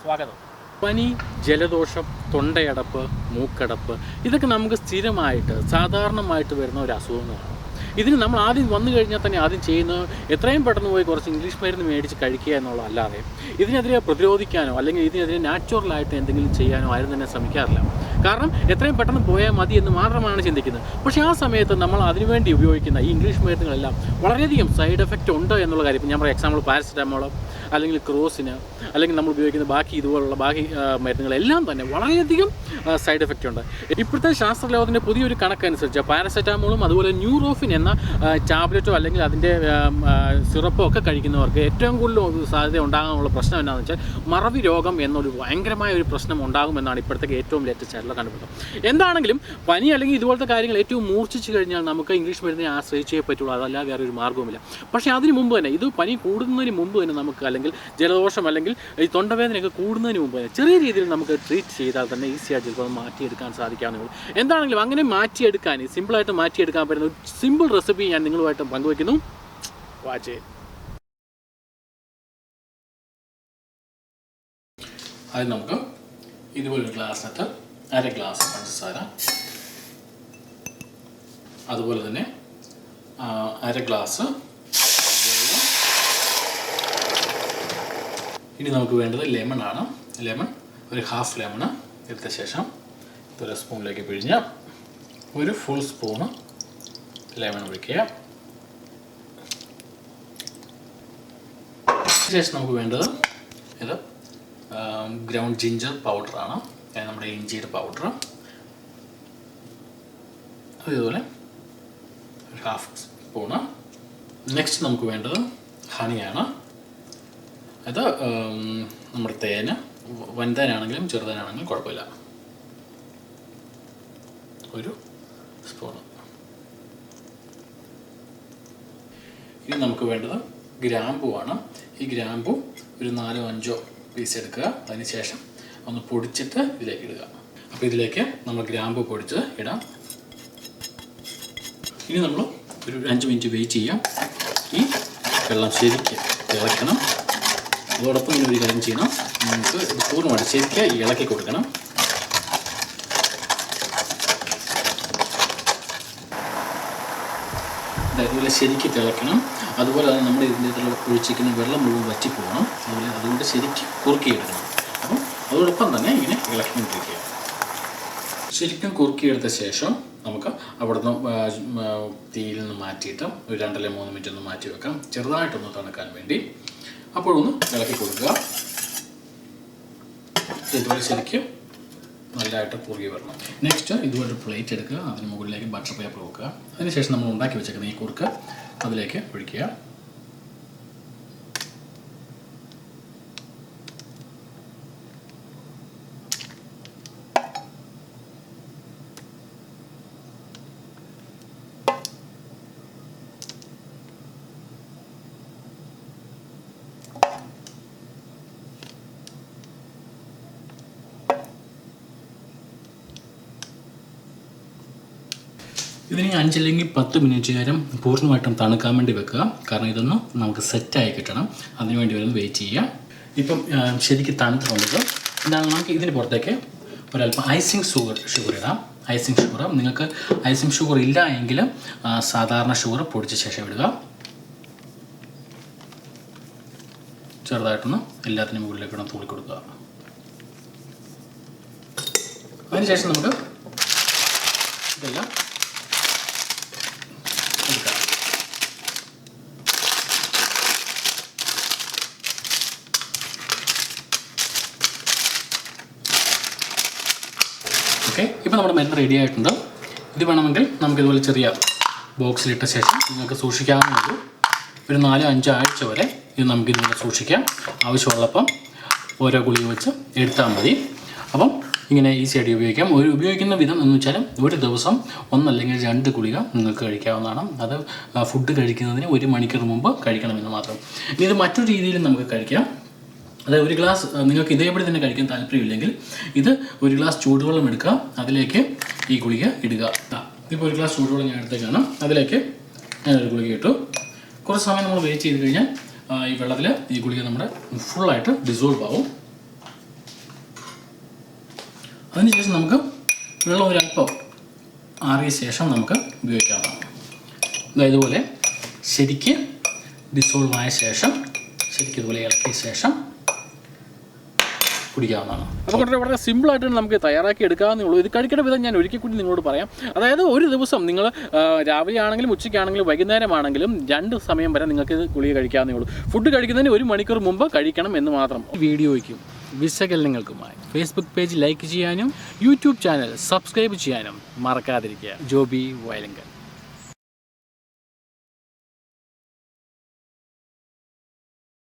സ്വാഗതം. പനി ജലദോഷം തൊണ്ടയടപ്പ് മൂക്കടപ്പ് ഇതൊക്കെ നമുക്ക് സ്ഥിരമായിട്ട് സാധാരണമായിട്ട് വരുന്ന ഒരു അസുഖങ്ങളാണ്. ഇതിന് നമ്മൾ ആദ്യം വന്നു കഴിഞ്ഞാൽ തന്നെ ആദ്യം ചെയ്യുന്നത് എത്രയും പെട്ടെന്ന് പോയി കുറച്ച് ഇംഗ്ലീഷ് മരുന്ന് മേടിച്ച് കഴിക്കുക എന്നുള്ളതല്ലാതെ ഇതിനെതിരെ പ്രതിരോധിക്കാനോ അല്ലെങ്കിൽ ഇതിനെതിരെ നാച്ചുറലായിട്ട് എന്തെങ്കിലും ചെയ്യാനോ ആരും തന്നെ ശ്രമിക്കാറില്ല. കാരണം എത്രയും പെട്ടെന്ന് പോയാൽ മതി എന്ന് മാത്രമാണ് ചിന്തിക്കുന്നത്. പക്ഷേ ആ സമയത്ത് നമ്മൾ അതിനുവേണ്ടി ഉപയോഗിക്കുന്ന ഈ ഇംഗ്ലീഷ് മരുന്നുകളെല്ലാം വളരെയധികം സൈഡ് എഫക്റ്റ് ഉണ്ട് എന്നുള്ള കാര്യം ഞാൻ പറയാം. എക്സാമ്പിൾ പാരസിറ്റാമോൾ അല്ലെങ്കിൽ ക്രോസിന് അല്ലെങ്കിൽ നമ്മൾ ഉപയോഗിക്കുന്ന ബാക്കി ഇതുപോലുള്ള ബാക്കി മരുന്നുകളെല്ലാം തന്നെ വളരെയധികം സൈഡ് എഫക്റ്റ് ഉണ്ട്. ഇപ്പോഴത്തെ ശാസ്ത്രലോകത്തിന്റെ പുതിയൊരു കണക്കനുസരിച്ച് പാരസെറ്റാമോളും അതുപോലെ ന്യൂറോഫിൻ എന്ന ടാബ്ലറ്റോ അല്ലെങ്കിൽ അതിന്റെ സിറപ്പോ ഒക്കെ കഴിക്കുന്നവർക്ക് ഏറ്റവും കൂടുതൽ സാധ്യത ഉണ്ടാകാനുള്ള പ്രശ്നം എന്താണെന്ന് വെച്ചാൽ മറവി രോഗം എന്നൊരു ഭയങ്കരമായ ഒരു പ്രശ്നം ഉണ്ടാകുമെന്നാണ് ഇപ്പോഴത്തെ ഏറ്റവും ലേറ്റസ്റ്റ് ആയിട്ടുള്ള കണ്ടുപിടുത്തം. എന്താണെങ്കിലും പനി അല്ലെങ്കിൽ ഇതുപോലത്തെ കാര്യങ്ങൾ ഏറ്റവും മൂർച്ഛിച്ച് കഴിഞ്ഞാൽ നമുക്ക് ഇംഗ്ലീഷ് മരുന്നിനെ ആശ്രയിച്ചേ പറ്റുള്ളൂ അതല്ല വേറെ ഒരു മാർഗവുമില്ല. പക്ഷേ അതിന് മുമ്പ് തന്നെ ഇത് പനി കൂടുന്നതിന് മുമ്പ് തന്നെ നമുക്ക് അല്ലെങ്കിൽ ജലദോഷം അല്ലെങ്കിൽ ഈ തൊണ്ടവേദനയൊക്കെ കൂടുന്നതിന് മുമ്പ് ചെറിയ രീതിയിൽ നമുക്ക് ട്രീറ്റ് ചെയ്താൽ തന്നെ ഈസിയായിട്ട് ചിലപ്പോൾ മാറ്റിയെടുക്കാൻ സാധിക്കാവുന്നേ എന്താണെങ്കിലും അങ്ങനെ മാറ്റിയെടുക്കാൻ സിമ്പിളായിട്ട് മാറ്റിയെടുക്കാൻ പറ്റുന്ന ഒരു സിമ്പിൾ റെസിപ്പി ഞാൻ നിങ്ങളുമായിട്ട് പങ്കുവയ്ക്കുന്നു. വാച്ച് അത് നമുക്ക് ഇതുപോലൊരു ഗ്ലാസ്സിനകത്ത് അര ഗ്ലാസ് പഞ്ചസാര അതുപോലെ തന്നെ അര ഗ്ലാസ് ഇനി നമുക്ക് വേണ്ടത് ലെമൺ ആണ്. ലെമൺ ഒരു ഹാഫ് ലെമൺ എടുത്ത ശേഷം ഒരു സ്പൂണിലേക്ക് പിഴിഞ്ഞ് ഒരു ഫുൾ സ്പൂണ് ലെമൺ ഒഴിക്കുക. ശേഷം നമുക്ക് വേണ്ടത് ഇത് ഗ്രൗണ്ട് ജിഞ്ചർ പൗഡറാണ് അതായത് നമ്മുടെ ഇഞ്ചിയുടെ പൗഡർ അതുപോലെ ഹാഫ് സ്പൂണ് നെക്സ്റ്റ് നമുക്ക് വേണ്ടത് ഹണിയാണ് അത് നമ്മുടെ തേന വൻതേനാണെങ്കിലും ചെറുതേനാണെങ്കിലും കുഴപ്പമില്ല. ഒരു സ്പൂണ്. ഇനി നമുക്ക് വേണ്ടത് ഗ്രാമ്പുവാണ്. ഈ ഗ്രാമ്പു ഒരു നാലോ അഞ്ചോ പീസ് എടുക്കുക. അതിനുശേഷം ഒന്ന് പൊടിച്ചിട്ട് ഇതിലേക്ക് ഇടുക. അപ്പോൾ ഇതിലേക്ക് നമ്മൾ ഗ്രാമ്പു പൊടിച്ച് ഇടാം. ഇനി നമ്മൾ ഒരു അഞ്ച് മിനിറ്റ് വെയിറ്റ് ചെയ്യാം. ഈ വെള്ളം ശരിക്ക് തിളയ്ക്കണം. അതോടൊപ്പം ഇങ്ങനെ ഒരു കാര്യം ചെയ്യണം. നമുക്ക് പൂർണമായിട്ട് ശരിക്ക് ഇളക്കി കൊടുക്കണം. അതുപോലെ ശരിക്ക് തിളയ്ക്കണം. അതുപോലെ തന്നെ നമ്മുടെ ഇതിന്റെ ഒഴിച്ചിരിക്കുന്ന വെള്ളം മുഴുവൻ വറ്റിപ്പോകണം അതുപോലെ അതുകൊണ്ട് ശരിക്ക് കുറുക്കിയെടുക്കണം. അപ്പം അതോടൊപ്പം തന്നെ ഇങ്ങനെ ഇളക്കിക്കൊണ്ടിരിക്കുക. ശരിക്കും കുറുക്കിയെടുത്ത ശേഷം നമുക്ക് അവിടുന്ന് തീയിൽ നിന്ന് മാറ്റിയിട്ട് ഒരു രണ്ടല്ലേ മൂന്ന് മിനിറ്റ് ഒന്ന് മാറ്റി വെക്കാം ചെറുതായിട്ടൊന്ന് തണുക്കാൻ വേണ്ടി. അപ്പോഴൊന്ന് ഇളക്കി കൊടുക്കുക. ഇതുപോലെ ശരിക്കും നല്ലതായിട്ട് കുറുകി വരണം. നെക്സ്റ്റ് ഇതുപോലെ പ്ലേറ്റ് എടുക്കുക. അതിന് മുകളിലേക്ക് ബട്ടർ പേപ്പർ വെക്കുക. അതിനുശേഷം നമ്മൾ ഉണ്ടാക്കി വെച്ചേക്കുന്ന ഈ കുറുക്ക് അതിലേക്ക് ഒഴിക്കുക. ഇതിന് അഞ്ചല്ലെങ്കിൽ പത്ത് മിനിറ്റ് നേരം പൂർണമായിട്ടും തണുക്കാൻ വേണ്ടി വെക്കുക. കാരണം ഇതൊന്ന് നമുക്ക് സെറ്റായി കിട്ടണം. അതിനുവേണ്ടി വരുന്നത് വെയിറ്റ് ചെയ്യാം ഇപ്പം ശരിക്കും തണുത്തിട്ടുള്ളത് എന്താണ് നമുക്ക് ഇതിന് പുറത്തേക്ക് ഒരല്പം ഐസിങ് ഷുഗർ ഷുഗർ ഇടാം. ഐസിങ് ഷുഗർ നിങ്ങൾക്ക് ഐസിങ് ഷുഗർ ഇല്ല എങ്കിൽ സാധാരണ ഷുഗർ പൊടിച്ച ശേഷം ഇടുക. ചെറുതായിട്ടൊന്ന് എല്ലാത്തിനും മുകളിലേക്ക് ഒന്ന് തൂളി കൊടുക്കുക. അതിനുശേഷം നമുക്ക് ഇതെല്ലാം ഓക്കെ? ഇപ്പോൾ നമ്മുടെ മരുന്ന് റെഡി ആയിട്ടുണ്ട്. ഇത് വേണമെങ്കിൽ നമുക്ക് ഇതുപോലെ ചെറിയ ബോക്സിലിട്ട ശേഷം നിങ്ങൾക്ക് സൂക്ഷിക്കാവുന്നതുള്ളൂ ഒരു നാലോ അഞ്ചോ ആഴ്ച വരെ ഇത് നമുക്ക് ഇതുപോലെ സൂക്ഷിക്കാം. ആവശ്യമുള്ളപ്പം ഓരോ ഗുളിക വെച്ച് എടുത്താൽ മതി. അപ്പം ഇങ്ങനെ ഈസി ആയിട്ട് ഉപയോഗിക്കാം. ഒരു ഉപയോഗിക്കുന്ന വിധം എന്ന് വെച്ചാൽ ഒരു ദിവസം ഒന്നല്ലെങ്കിൽ രണ്ട് ഗുളിക നിങ്ങൾക്ക് കഴിക്കാവുന്നതാണ്. അത് ഫുഡ് കഴിക്കുന്നതിന് ഒരു മണിക്കൂർ മുമ്പ് കഴിക്കണമെന്ന് മാത്രം. ഇനി ഇത് മറ്റൊരു രീതിയിലും നമുക്ക് കഴിക്കാം. അതായത് ഒരു ഗ്ലാസ് നിങ്ങൾക്ക് ഇതേപടി തന്നെ കഴിക്കാൻ താല്പര്യമില്ലെങ്കിൽ ഇത് ഒരു ഗ്ലാസ് ചൂടുവെള്ളം എടുക്കുക. അതിലേക്ക് ഈ ഗുളിക ഇടുക. ഇപ്പോൾ ഒരു ഗ്ലാസ് ചൂടുവെള്ളം ഞാൻ എടുത്തേക്കാണ് അതിലേക്ക് ഞാൻ ഒരു ഗുളിക ഇട്ടു. കുറച്ച് സമയം നമ്മൾ വെയിറ്റ് ചെയ്ത് കഴിഞ്ഞാൽ ഈ വെള്ളത്തിൽ ഈ ഗുളിക നമ്മുടെ ഫുള്ളായിട്ട് ഡിസോൾവ് ആവും. അതിനുശേഷം നമുക്ക് വെള്ളം ഒരല്പം ആറിയ ശേഷം നമുക്ക് ഉപയോഗിക്കാവുന്നതാണ്. ദാ ഇതുപോലെ ശരിക്ക് ഡിസോൾവ് ആയ ശേഷം ശരിക്കും ഇതുപോലെ ഇളക്കിയ ശേഷം കുടിക്കാവുന്നതാണ്. അപ്പോൾ വളരെ സിമ്പിളായിട്ട് നമുക്ക് തയ്യാറാക്കി എടുക്കാവുന്നേ ഉള്ളൂ. ഇത് കഴിക്കേണ്ട വിധം ഞാൻ ഒരിക്കൽ കൂടി നിങ്ങളോട് പറയാം. അതായത് ഒരു ദിവസം നിങ്ങൾ രാവിലെ ആണെങ്കിലും ഉച്ചയ്ക്കാണെങ്കിലും വൈകുന്നേരമാണെങ്കിലും രണ്ട് സമയം വരെ നിങ്ങൾക്ക് ഗുളിക കഴിക്കാവുന്നേ ഉള്ളൂ. ഫുഡ് കഴിക്കുന്നതിന് ഒരു മണിക്കൂർ മുമ്പ് കഴിക്കണം എന്ന് മാത്രം. വീഡിയോയ്ക്കും വിശകലനങ്ങൾക്കുമായി ഫേസ്ബുക്ക് പേജ് ലൈക്ക് ചെയ്യാനും യൂട്യൂബ് ചാനൽ സബ്സ്ക്രൈബ് ചെയ്യാനും മറക്കാതിരിക്കുക. ജോബി വയലങ്കൽ